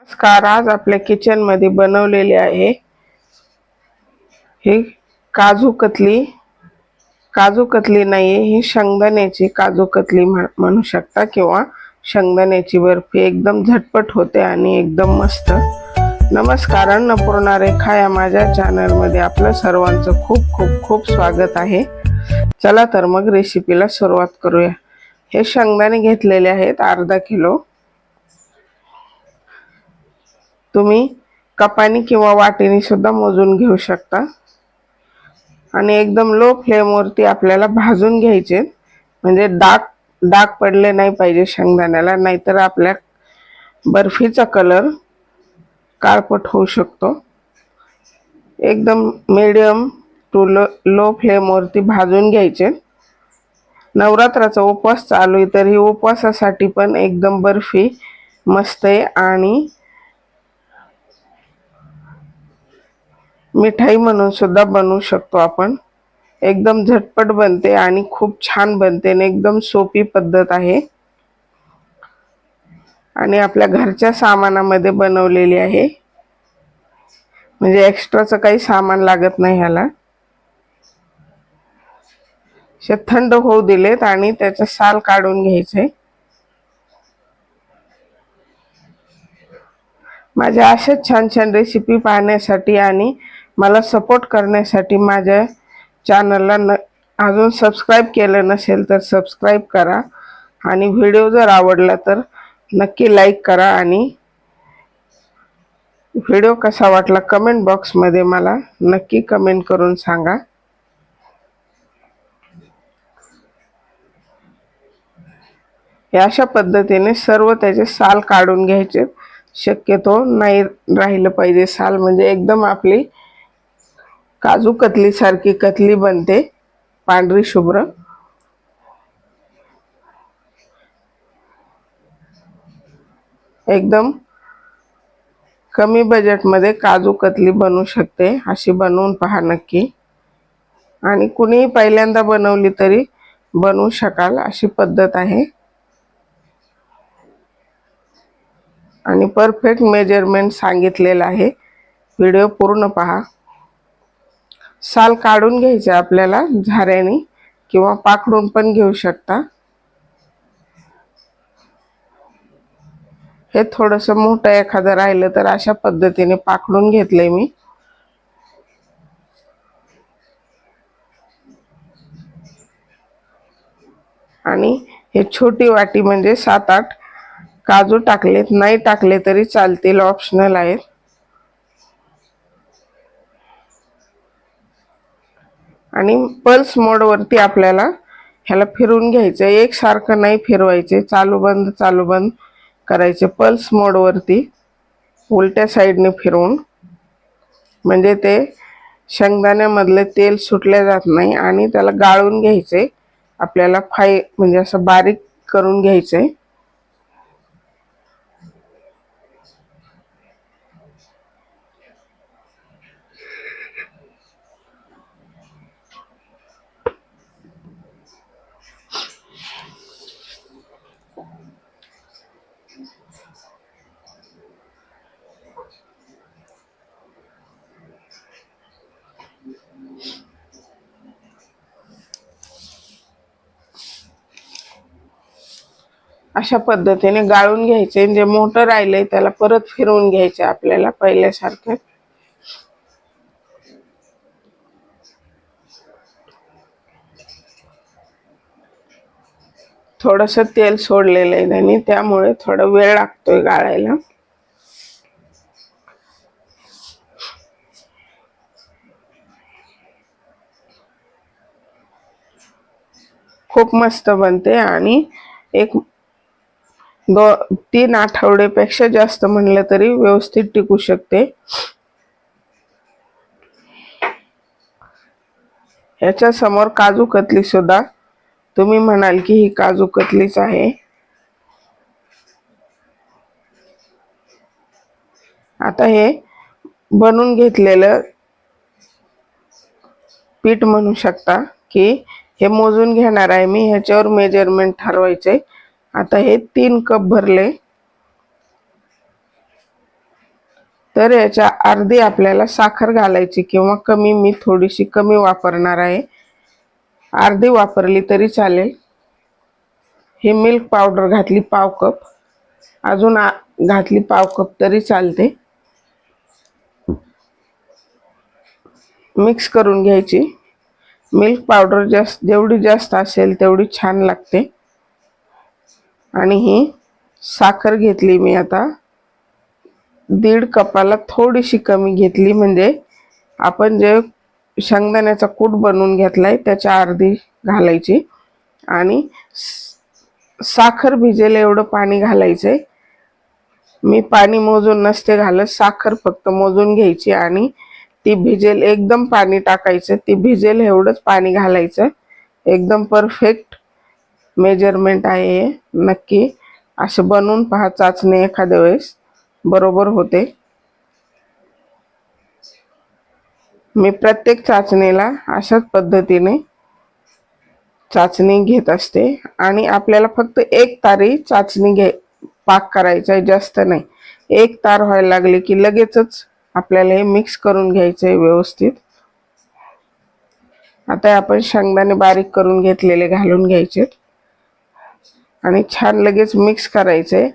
नमस्कार आज आपल्या किचनमध्ये बनवलेले आहे ही काजू कतली. काजू कतली नाही ही शेंगदाण्याची काजू कतली म्हणू शकता किंवा शेंगदाण्याची बर्फी. एकदम झटपट होते आणि एकदम मस्त. नमस्कार अन्नपूर्णा रेखा या माझ्या चॅनलमध्ये आपलं सर्वांचं खूप खूप खूप स्वागत आहे. चला तर मग रेसिपीला सुरुवात करूया. हे शेंगदाणे घेतलेले आहेत अर्धा किलो. तुम्ही कपानी किंवा वाटीने सुद्धा मोजून घेऊ शकता. आणि एकदम लो फ्लेमवरती आपल्याला भाजून घ्यायचे. म्हणजे डाग डाग पडले नाही पाहिजे शेंगदाण्याला नाहीतर आपल्या बर्फीचा कलर काळपट होऊ शकतो. एकदम मीडियम टू लो लो फ्लेमवरती भाजून घ्यायचे. नवरात्राचा उपवास चालू आहे तर ही उपवासासाठी पण एकदम बर्फी मस्त आहे आणि मिठाई म्हणून सुद्धा बनवू शकतो आपण. एकदम झटपट बनते आणि खूप छान बनते आणि एकदम सोपी पद्धत आहे. आणि आपल्या घरच्या सामानामध्ये बनवलेली आहे. म्हणजे एक्स्ट्राचं काही सामान लागत नाही ह्याला. असे थंड होऊ दिलेत आणि त्याचं साल काढून घ्यायचे. माझ्या अशाच छान छान रेसिपी पाहण्यासाठी आणि मला सपोर्ट करण्यासाठी माझ्या चॅनलला न अजून सबस्क्राईब केलं नसेल तर सबस्क्राईब करा. आणि व्हिडिओ जर आवडला तर नक्की लाईक करा आणि व्हिडिओ कसा वाटला कमेंट बॉक्समध्ये मला नक्की कमेंट करून सांगा. अशा पद्धतीने सर्व त्याचे साल काढून घ्यायचे. शक्यतो नाही राहिलं पाहिजे साल म्हणजे एकदम आपली काजू कतलीसारखी कतली बनते. पांढरी शुभ्र. एकदम कमी बजेटमध्ये काजू कतली बनवू शकते अशी बनवून पहा नक्की. आणि कुणीही पहिल्यांदा बनवली तरी बनवू शकाल अशी पद्धत आहे. आणि परफेक्ट मेजरमेंट सांगितलेलं आहे. व्हिडिओ पूर्ण पहा. साल काढून घ्यायचे आपल्याला झाऱ्याने किंवा पाकडून पण घेऊ शकता. हे थोडंसं मोठं एखादं राहिलं तर अशा पद्धतीने पाकडून घेतलंय मी. आणि हे छोटी वाटी म्हणजे सात आठ काजू टाकलेत नाही टाकले तरी चालतील ऑप्शनल आहेत. आणि पल्स मोडवरती आपल्याला ह्याला फिरून घ्यायचं एकसारखं नाही फिरवायचे. चालू बंद चालू बंद करायचे पल्स मोडवरती उलट्या साईडने फिरवून म्हणजे ते शेंगदाण्यामधले तेल सुटले जात नाही आणि त्याला गाळून घ्यायचे. आपल्याला फाय म्हणजे असं बारीक करून घ्यायचं. आहे अशा पद्धतीने गाळून घ्यायचे जे मोठं राहिलंय त्याला परत फिरवून घ्यायचे आपल्याला पहिल्यासारखं. थोडस तेल सोडलेलं आहे त्यांनी त्यामुळे थोडा वेळ लागतोय गाळायला. खूप मस्त बनते आणि एक दो तीन आठवड्यापेक्षा जास्त म्हणलं तरी व्यवस्थित टिकू शकते. याच्या समोर काजू कतली सुद्धा. तुम्ही म्हणाल की ही काजू कतलीच आहे. आता हे बनवून घेतलेलं पीठ म्हणू शकता की हे मोजून घेणार आहे मी. ह्याच्यावर मेजरमेंट ठरवायचे आता हे तीन कप भरले. तर याच्या अर्धी आपल्याला साखर घालायची किंवा कमी मी थोडीशी कमी वापरणार आहे. अर्धी वापरली तरी चालेल. ही मिल्क पावडर घातली पाव कप. अजून घातली पाव कप तरी चालते. मिक्स करून घ्यायची. मिल्क पावडर जास्त जेवढी जास्त असेल तेवढी छान लागते. आणि ही साखर घेतली मी आता. दीड कपाला थोडीशी कमी घेतली म्हणजे आपण जे शेंगदाण्याचा कूट बनवून घेतलाय त्याच्या अर्धी घालायची. आणि साखर भिजेल एवढं पाणी घालायचंय. मी पाणी मोजून नसते घालत साखर फक्त मोजून घ्यायची आणि ती भिजेल एकदम पाणी टाकायचं ती भिजेल एवढंच पाणी घालायचं. एकदम परफेक्ट मेजरमेंट आहे हे नक्की. असं बनवून पहा चाचणी एखाद्या वेळेस. बरोबर होते. मी प्रत्येक चाचणीला अशाच पद्धतीने चाचणी घेत असते. आणि आपल्याला फक्त एक तारी चाचणी घे पाक करायचा आहे जास्त नाही. एक तार व्हायला लागली की लगेचच आपल्याला हे मिक्स करून घ्यायचं आहे व्यवस्थित. आता आपण शेंगदाणे बारीक करून घेतलेले घालून घ्यायचे आणि छान लगेच मिक्स करायचे.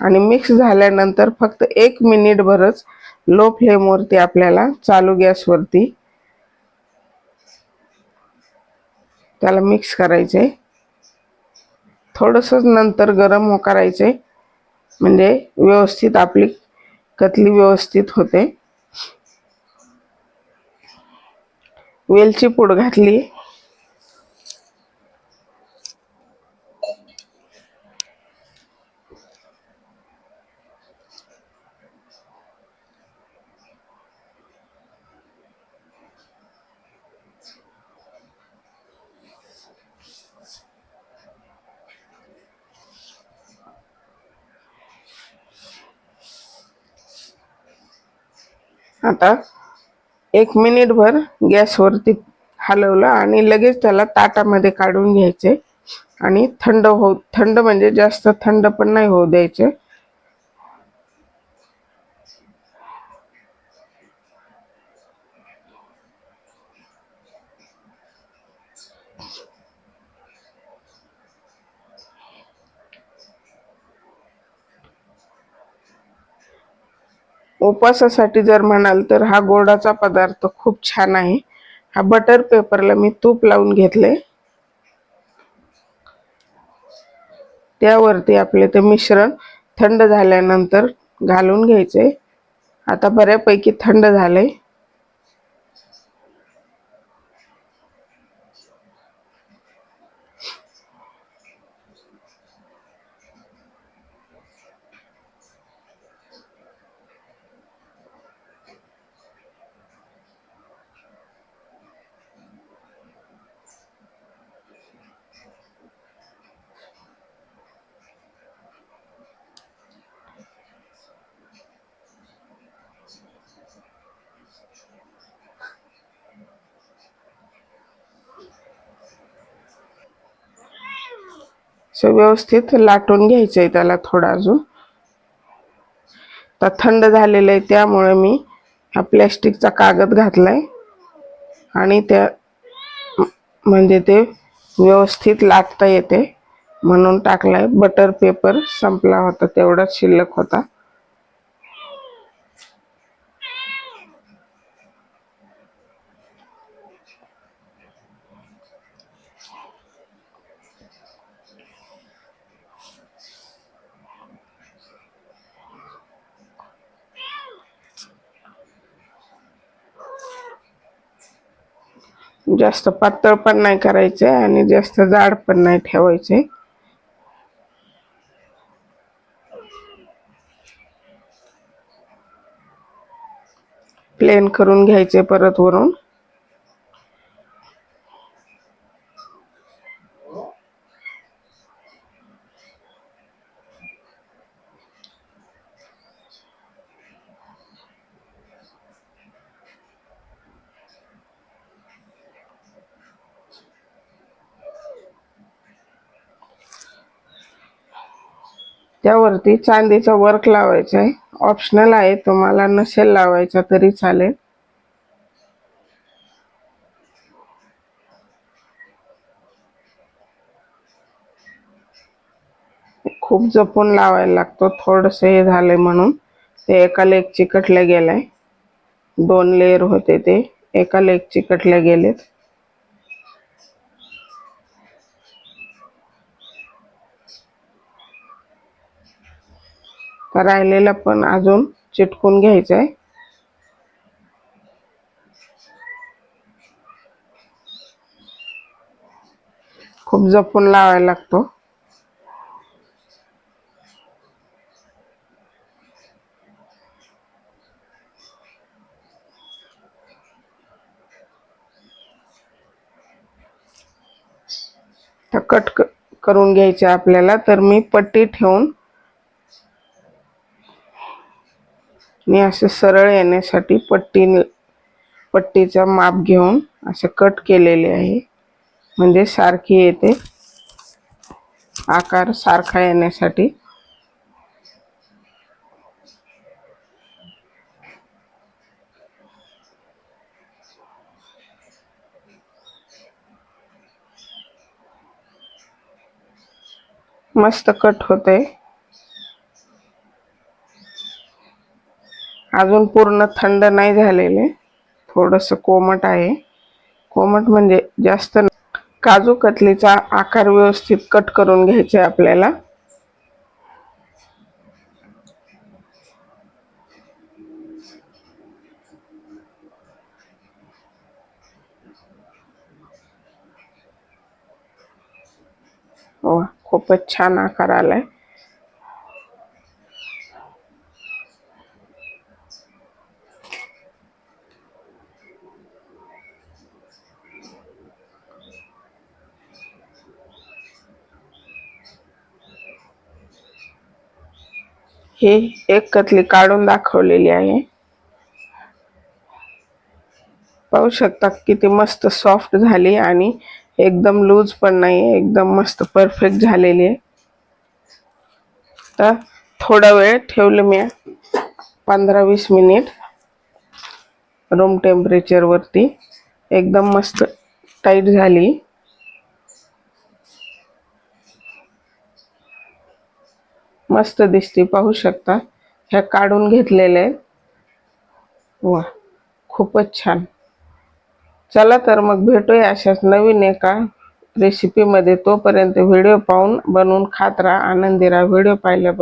आणि मिक्स झाल्यानंतर फक्त एक मिनिटभरच लो फ्लेमवरती आपल्याला चालू गॅसवरती त्याला मिक्स करायचे. थोडंसंच नंतर गरम हो करायचे. म्हणजे व्यवस्थित आपली कतली व्यवस्थित होते. वेलची पूड घातली. आता एक मिनिटभर गॅसवरती हलवलं आणि लगेच त्याला ताटामध्ये काढून घ्यायचे. आणि थंड हो थंड म्हणजे जास्त थंड पण नाही होऊ द्यायचे. उपवासासाठी जर म्हणाल तर हा गोडाचा पदार्थ खूप छान आहे. हा बटर पेपरला मी तूप लावून घेतले. त्यावरती आपले ते मिश्रण थंड झाल्यानंतर घालून घ्यायचे. आता बऱ्यापैकी थंड झालंय. असं व्यवस्थित लाटून घ्यायचं आहे त्याला थोडा अजून. तर थंड झालेलं आहे त्यामुळे मी हा प्लॅस्टिकचा कागद घातलाय. आणि त्या म्हणजे ते व्यवस्थित लाटता येते. म्हणून टाकलाय. बटर पेपर संपला होता तेवढाच शिल्लक होता. जास्त पातळ पण नाही करायचे आणि जास्त जाड पण नाही ठेवायचे. प्लेन करून घ्यायचे परत वरून. त्यावरती चांदीचा वर्क लावायचा आहे ऑप्शनल आहे तुम्हाला नसेल लावायचा तरी चालेल. खूप जपून लावायला लागतो थोडंसं हे झालंय म्हणून. ते एका लेग चिकटल्या गेलाय. दोन लेअर होते ते एका लेग चिकटल्या गेलेत. तर पण अजून चिटकून घ्यायचं आहे खूप जपून लावायला लागतो. तर कट करून घ्यायचे आपल्याला तर मी पट्टी ठेवून मी असे सरळ येण्यासाठी पट्टी पट्टीचा माप घेऊन असे कट केलेले आहे. म्हणजे सारखी येते. आकार सारखा येण्यासाठी. मस्त कट होते अजून पूर्ण थंड नाही झालेले. थोडंसं कोमट आहे. कोमट म्हणजे जास्त काजू कतलीचा आकार व्यवस्थित कट करून घ्यायचा आहे आपल्याला. वा खूपच छान आकार आलाय. हे एक कतली काढून दाखवलेली आहे. पाहू शकता किती मस्त सॉफ्ट झाली आणि एकदम लूज पण नाही एकदम मस्त परफेक्ट झालेली आहे. तर थोडा वेळ ठेवलं मी पंधरा वीस मिनिट रूम टेम्परेचरवरती एकदम मस्त टाईट झाली. मस्त दिसते पाहू शकता. ह्या काढून घेतलेल्या आहेत वा खूपच छान. चला तर मग भेटूया अशाच नवीन एका रेसिपीमध्ये तोपर्यंत व्हिडिओ पाहून बनवून खात राहा. आनंदी राहा. व्हिडिओ पाहिल्याबद्दल.